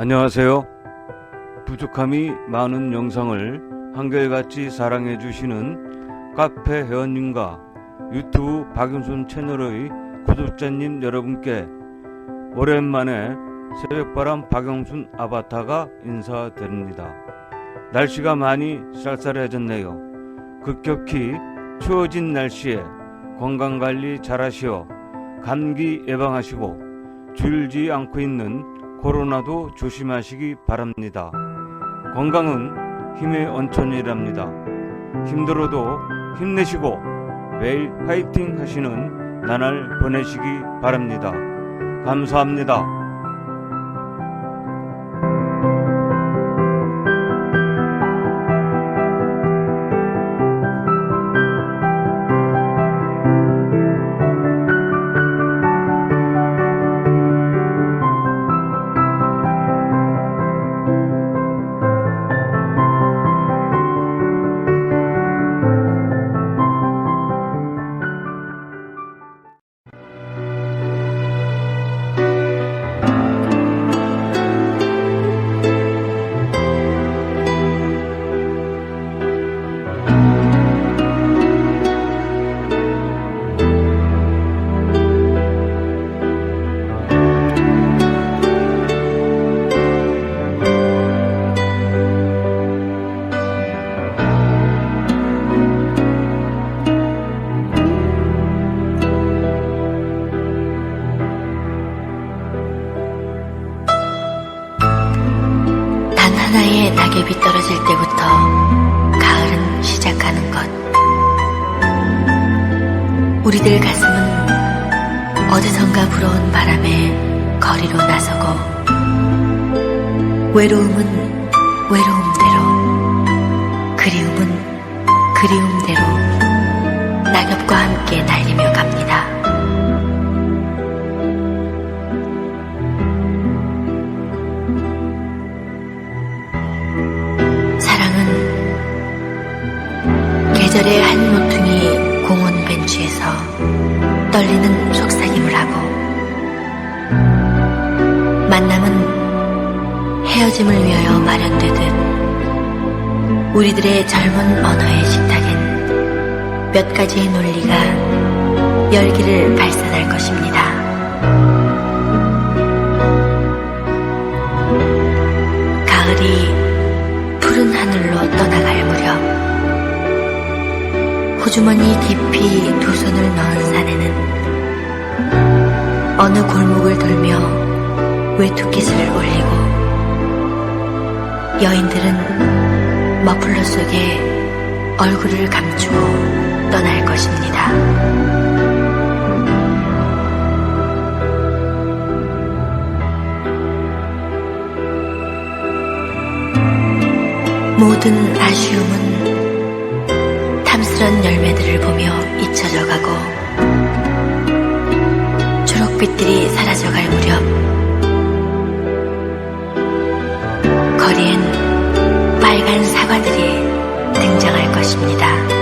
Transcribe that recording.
안녕하세요. 부족함이 많은 영상을 한결같이 사랑해 주시는 카페 회원님과 유튜브 박윤순 채널의 구독자님 여러분께 오랜만에 새벽바람 박영순 아바타가 인사드립니다. 날씨가 많이 쌀쌀해졌네요. 급격히 추워진 날씨에 건강관리 잘하시어 감기 예방하시고 줄지 않고 있는 코로나도 조심하시기 바랍니다. 건강은 힘의 원천이랍니다. 힘들어도 힘내시고 매일 화이팅 하시는 나날 보내시기 바랍니다. 감사합니다. 낙엽이 떨어질 때부터 가을은 시작하는 것. 우리들 가슴은 어디선가 불어온 바람에 거리로 나서고 외로움은 외로움대로 그리움은 그리움대로 낙엽과 함께 날리며 벤치에서 떨리는 속삭임을 하고 만남은 헤어짐을 위하여 마련되듯 우리들의 젊은 언어의 식탁엔 몇 가지의 논리가 열기를 발산할 것입니다. 주머니 깊이 두 손을 넣은 사내는 어느 골목을 돌며 외투깃을 올리고 여인들은 머플러 속에 얼굴을 감추고 떠날 것입니다. 모든 아쉬움은 탐스런 열매 들을 보며 잊혀져 가고 초록빛들이 사라져 갈 무렵 거리엔 빨간 사과들이 등장할 것입니다.